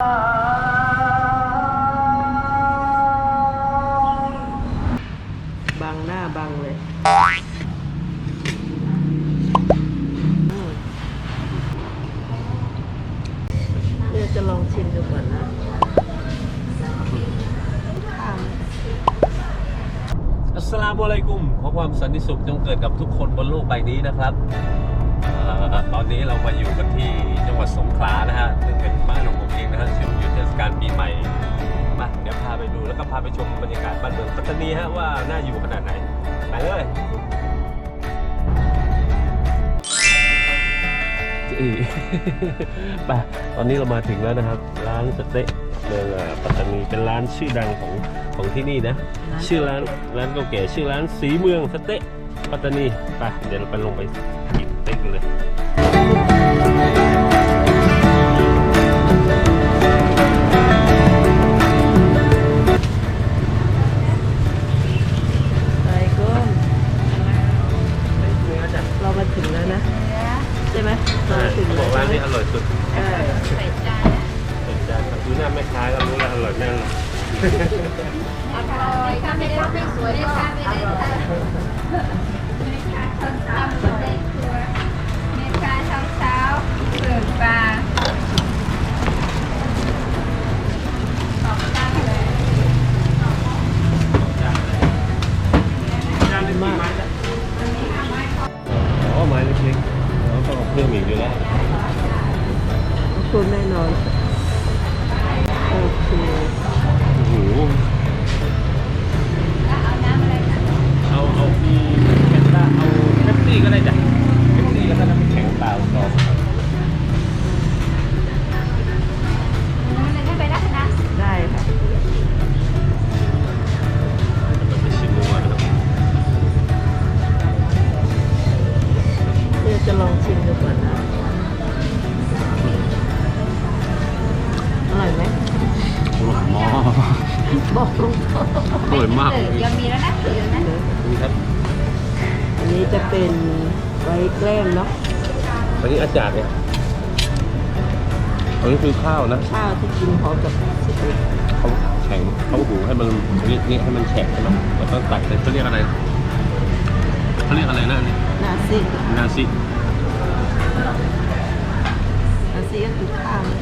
บังหน้าบังเลยอืมเดี๋ยวจะลองชิมดูก่อนนะข้าวอัสสลามุอะลัยกุม ขอความสันติสุขจงเกิดกับทุกคนบนโลกใบนี้นะครับเอ่อ ตอนนี้เรามาอยู่กันที่จังหวัดสงขลานะฮะซึ่งเป็นบ้านของผมเองนะฮะช่วงอยู่เทศกาลปีใหม่มาเดี๋ยวพาไปดูแล้วก็พาไปชมบรรยากาศบ้านเมืองปัตตานีฮะว่าน่าอยู่ขนาดไหนไปเลยไปตอนนี้เรามาถึงแล้วนะครับ ร้านสเต๊ะเมืองอ่าปัตตานีเป็นร้านชื่อดังของของที่นี่นะ ชื่อร้านร้านเก่าแก่ชื่อร้านสีเมืองสเต๊ะปัตตานีไปเดี๋ยวเราไปลงไปกิน สเต๊กกันเลยไปก้มเรามาถึงแล้วนะ ใช่ไหมเรามาถึงเขาบแล้อกร้านนี้วอร่อยสุดใช่เห็นจานครับดูหน้าแม่ค้าก็รู้แล้วอร่อยแน่นอนถ้าไม่ได้ไม่สวยก็อร่อยแม่ค้าเช้าเเปิดปลาขอบตั้งเลยอ๋อไม้เล็กๆแล้วก็เอาเพิ่มอีกอยู่แล้วขอบคุณแน่นอน โอเคโอ้โหแล้วเอาน้ำอะไรคะเอาเอามีแคนต้าเอาเป๊ปซี่ก็ได้จ้ะ นนี้จะเป็นไว้แกล้มเนาะอันนี้อาจารย์เนี่ยอันนี้คือข้าวนะข้าวที่กินพร้อมกับสเต็กเขาแข็งเขาหูให้มันนี่นี่ให้มันแฉะใช่ไหมแล้วก็ตักเลยเขาเรียกอะไรเขาเรียกอะไรนะอันนี้นาซินาซินาซิก็คือข้าวนะ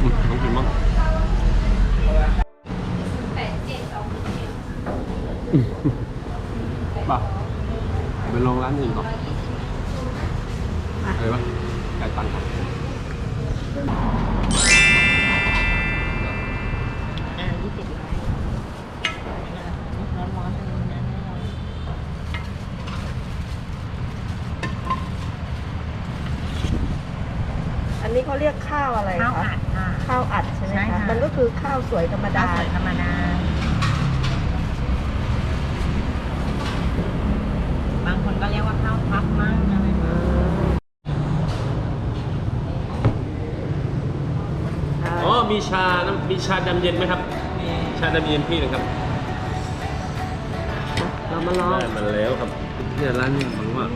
อืมต้องกินมั้งแปดเจ็ดสองเจ็ดป่ะ ไปลองร้านอื่นก่อนอะไรวะจ่ายตังค์ก่อนอ่ายี่สิบร้อนๆเลยนะอันนี้เขาเรียกข้าวอะไรข้าวคะอัดค่ะ ข้าวอัดใช่ไหมใช่คะค่ะ มันก็คือข้าวสวยธรรมข้าดาวสวยธรรมดา บาง คนก็เรียกว่าข้าวพับมั่งอะไรเอมั่งออ๋อมีชาน้ำมีชาดำเย็นไหมครับ ชาดำเย็นพี่นะครับเรามาลองได้มาแล้วครับเนี่ยร้านนี้ผมว่า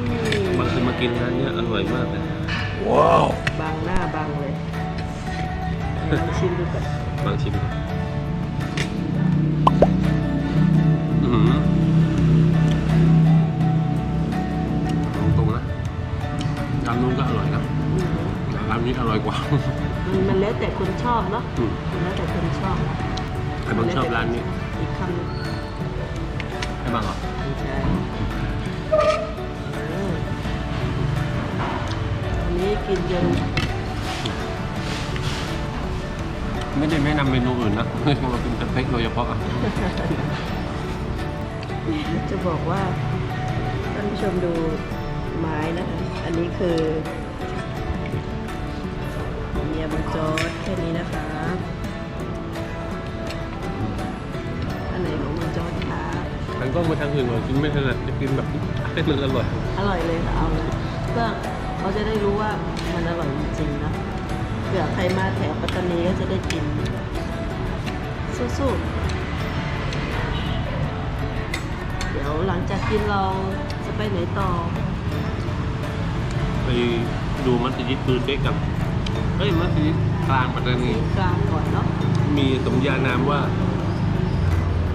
บางคนมากินร้านเนี้ยอร่อยมากเลยบางหน้าบางเลยเดี๋ยวลองชิมดูก่อนบางชิม ร้านนู้นก็อร่อยนะอืมแต่ร้านนี้อร่อยกว่ามันมันแล้วแต่คนชอบเนาะอืมมันแล้วแต่คนชอบใครบางชอบร้านนี้อีกคำหนึ่งให้บางเหรอไม่ใช่เอออันนี้กินจนไม่ได้แนะนำเมนูอื่นนะเราเป็นสเต็กโดยเฉพาะอะจะบอกว่าท่านผู้ชมดูไม้นะคะ อันนี้คือเมียบังจอดแค่นี้นะคะอันไหนของบังจอดคะทางกล้องมาทางอื่นเรากินไม่ถนัดจะกินแบบให้มันอร่อย อร่อยเลยค่ะเอาเลยเพื่อเขาจะได้รู้ว่ามันอร่อยจริงๆนะเผื่อใครมาแถวปัตตานีก็จะได้กิน สู้ๆเดี๋ยวหลังจากกินเราจะไปไหนต่อ ไปดูมัสยิดปืนเด็กกับเฮ้ยมัสยิดกลางปัตตานีกลางก่อนเนาะมีสมญานามว่า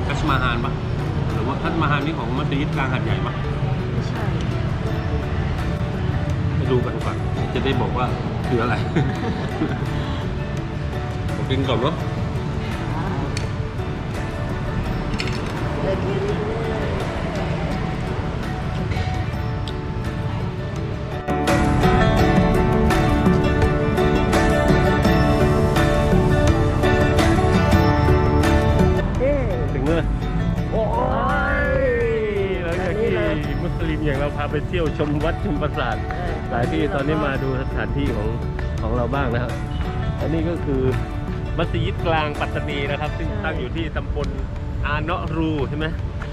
คัชมาฮานปะหรือว่าคัชมาฮานนี่ของมัสยิดกลางหัดใหญ่ปะไม่ใช่ไปดูกันก่อนจะได้บอกว่าคืออะไร ผมกินก่อนเนาะเลางเราพาไปเที่ยวชมวัดชมปราสาทหลายที่ตอนนี้มาดูสถานที่ของของเราบ้างนะครับอันนี้ก็คือมัสยิดกลางปัตตานีนะครับ ซึ่งตั้งอยู่ที่ตำบลอาเนาะรูใช่ไหม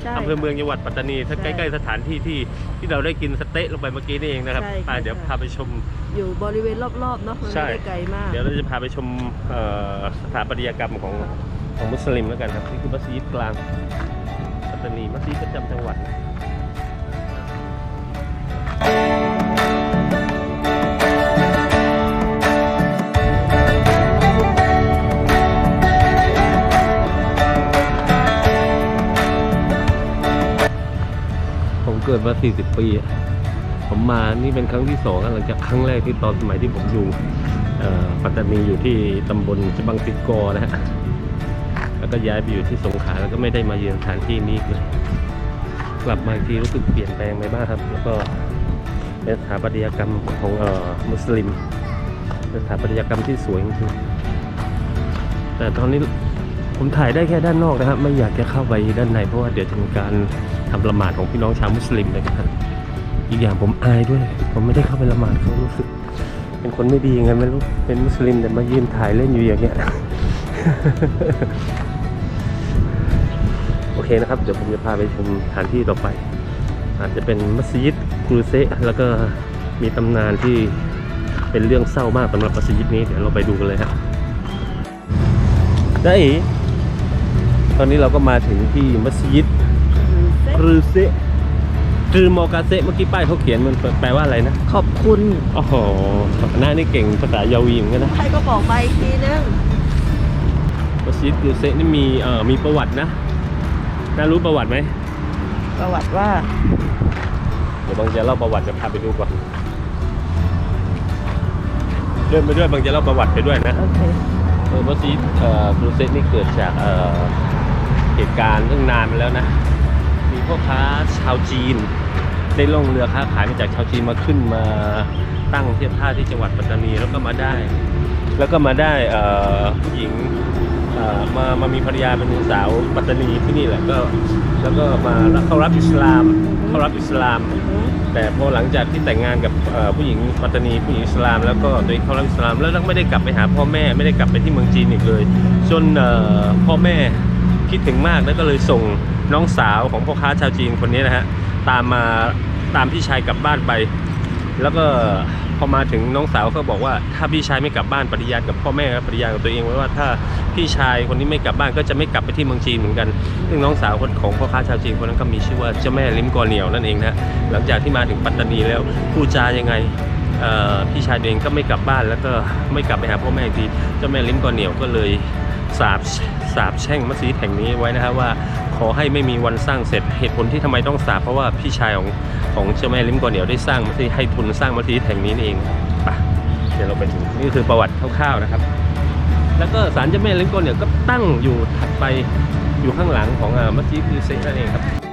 ใช่อำเภอเมืองจังหวัดปัตตานีถ้าใช่ใกล้ๆสถานที่ที่ที่เราได้กินสเต๊ะลงไปเมื่อกี้นี่เองนะครับใช่ไปค่ะเดี๋ยวใช่พาไปชม อยู่บริเวณรอบๆเนาะมันใช่ไม่ได้ไกลมาก เดี๋ยวเราจะพาไปชมเอ่อสถาปัตยกรรมของของมุสลิมแล้วกันครับนี่คือมัสยิดกลางปัตตานีมัสยิดประจำจังหวัด กิดมา 40 ปี ผมมานี่เป็นครั้งที่สองหลังจากครั้งแรกที่ตอนสมัยที่ผมอยู่ปัตตานีอยู่ที่ตำบลจบังติดกอนะฮะแล้วก็ย้ายไปอยู่ที่สงขลาแล้วก็ไม่ได้มาเยือนสถานที่นี้เลยกลับมาอีกทีรู้สึกเปลี่ยนแปลงไปมากครับ แล้วก็เป็นสถาปัตยกรรมของเอ่อมุสลิมเป็นสถาปัตยกรรมที่สวยจริงแต่ตอนนี้ผมถ่ายได้แค่ด้านนอกนะครับ ไม่อยากจะเข้าไปด้านในเพราะว่าเดี๋ยวจะมีการ ทำละหมาดของพี่น้องชาวมุสลิมเลยนะครับอีกอย่างผมอายด้วย ผมไม่ได้เข้าไปละหมาดเขารู้สึก เป็นคนไม่ดียังไงไม่รู้เป็นมุสลิมแต่มายืนถ่ายเล่นอยู่อย่างเงี้ยโอเคนะครับ เดี๋ยวผมจะพาไปชมสถานที่ต่อไป อาจจะเป็นมัสยิดกรูเซแล้วก็มีตำนานที่เป็นเรื่องเศร้ามากสำหรับมัสยิดนี้เดี๋ยวเราไปดูกันเลยครับได้ตอนนี้เราก็มาถึงที่มัสยิด กรูเซะคือมอกาเซะเมื่อกี้ป้ายเขาเขียนมันแปลว่าอะไรนะ ขอบคุณโอ้โหหน้านี่เก่งภาษายาวีเหมือนกันนะใครก็บอกไปอีกทีนึงมัสยิดกรูเซะนี่มีเอ่อมีประวัตินะ น่ารู้ประวัติไหม ประวัติว่า เดี๋ยวบางจะเล่าประวัติจะพาไปดูก่อน เดินไปด้วยบางจะเล่าประวัติไปด้วยนะ โอเคเออมัสยิดเอ่อกรูเซะนี่เกิดจากเอ่อเหตุการณ์เรื่องนานมาแล้วนะมี พ่อค้าชาวจีน ได้ล่องเรือค้าขายมาจากชาวจีนมาขึ้นมาตั้งเทียบท่าที่จังหวัดปัตตานีแล้วก็มาได้ แล้วก็มาได้ผู้หญิงมามามีภรรยาเป็นสาวปัตตานีที่นี่แหละก็แล้วก็มาเข้ารับอิสลามเข้ารับอิสลาม แต่พอหลังจากที่แต่งงานกับผู้หญิงปัตตานีผู้หญิงอิสลาม แล้วก็ตัวเองเข้ารับอิสลามแล้วไม่ได้กลับไปหาพ่อแม่ไม่ได้กลับไปที่เมืองจีนอีกเลย จนพ่อแม่ คิดถึงมากแล้วก็เลยส่งน้องสาวของพ่อค้าชาวจีนคนนี้นะฮะตามมาตามพี่ชายกลับบ้านไป แล้วก็พอมาถึงน้องสาวก็บอกว่าถ้าพี่ชายไม่กลับบ้านปฏิญาณกับพ่อแม่ปฏิญาณกับตัวเองไว้ว่าถ้าพี่ชายคนนี้ไม่กลับบ้านก็จะไม่กลับไปที่เมืองจีนเหมือนกัน ซึ่งน้องสาวคนของพ่อค้าชาวจีนคนนั้นก็มีชื่อว่าเจ้าแม่ลิ้มกอเหนียวนั่นเองนะหลังจากที่มาถึงปัตตานีแล้วพูดจายังไงพี่ชายตัวเองก็ไม่กลับบ้านแล้วก็ไม่กลับไปหาพ่อแม่ทีเจ้าแม่ลิ้มกอเหนียวก็เลยสาบ สาบแช่งมัสยิดแห่งนี้ไว้นะครับว่าขอให้ไม่มีวันสร้างเสร็จเหตุผลที่ทำไมต้องสาบเพราะว่าพี่ชายของของเจ้าแม่ลิ้มกอนเหนียวได้สร้างมัสยิดให้ทุนสร้างมัสยิดแห่งนี้นี่เองไปเดี๋ยวเราไปดูนี่คือประวัติคร่าวๆนะครับ แล้วก็ศาลเจ้าแม่ลิ้มกอนเหนียวก็ตั้งอยู่ถัดไปอยู่ข้างหลังของอมัสยิดคือเซนั่นเองครับ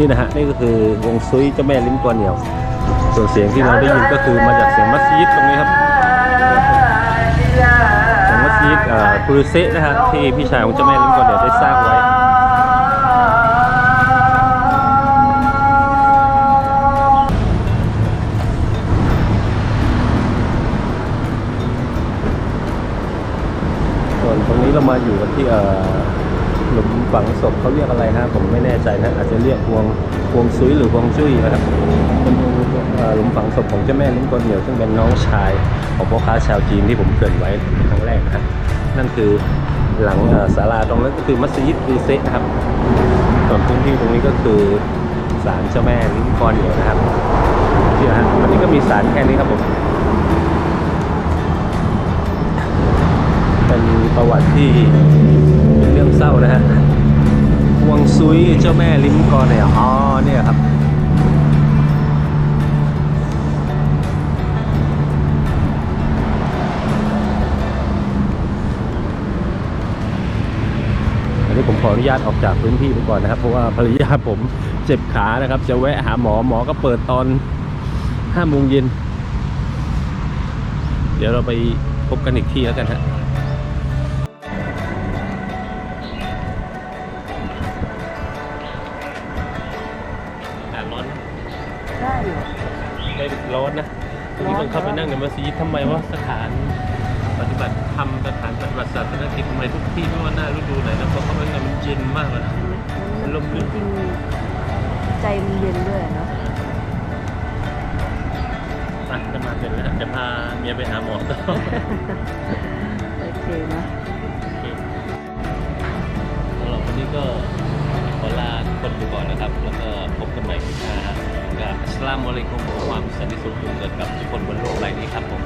นี่นะฮะนี่ก็คือวงซุยเจ้าแม่ลิ้มตัวเหนียว ส่วนเสียงที่เราได้ยินก็คือมาจากเสียงมัสยิดตรงนี้ครับเสียงมัสยิดอ่าคุรุเซนะฮะที่พี่ชายของเจ้าแม่ลิ้มตัวเหนียวได้สร้างไว้ส่วนตรงนี้เรามาอยู่กันที่อ่อ ฝังศพเขาเรียกอะไรฮะผมไม่แน่ใจนะอาจจะเรียกพวงพวงซุยหรือพวงจุ้ยนะครับเป็นหลุมฝังศพของเจ้าแม่ลิ้มกนเหนียวซึ่งเป็นน้องชายของพ่อค้าชาวจีนที่ผมเกรินไว้ครั้งแรกนะนั่นคือหลังศาลาตรงนั้นก็คือมัสยิดรีเซครับส่วนพื้นที่ตรงนี้ก็คือศาลเจ้าแม่ลิ้มกนเหนียวนะครับที่ฮะวันนี้ก็มีศาลแค่นี้ครับผมเป็นประวัติที่ งซุยเจ้าแม่ลิ้มกอเนี่ยอ๋อเนี่ยครับอันนี้ผมขออนุญาตออกจากพื้นที่ไปก่อนนะครับ เพราะว่าภรรยาผมเจ็บขานะครับ จะแวะหาหมอหมอก็เปิดตอนห้าโมงเย็นเดี๋ยวเราไปพบกันอีกที่แล้วกันฮะ ต้ออนงเข้าไปนั่งในมัสยิดทำไมว่าสถานปฏิบัติธรรมสถานปฏิบัติศาสนกิจทำไมทุกที่ไม่ว่าหน้าฤดูไหนนะเพราะเขาเป็นไงมันเย็นมากเลยนะลมลื่นจริงๆใจมันเย็นด้วยเนาะอะจะมาเป็นแล้วจะพาเมียไปหาหมอต่อโอเคเนาะโอเคสำหรับวันนี้ก็ขอลาทุกคนไปก่อนนะครับ แล้วก็พบกันใหม่คลิปหน้าครับกับ อัสสลามุอะลัยกุมความสันติสุขเกิดกับทุกคนบนโลกใบนี้ครับผม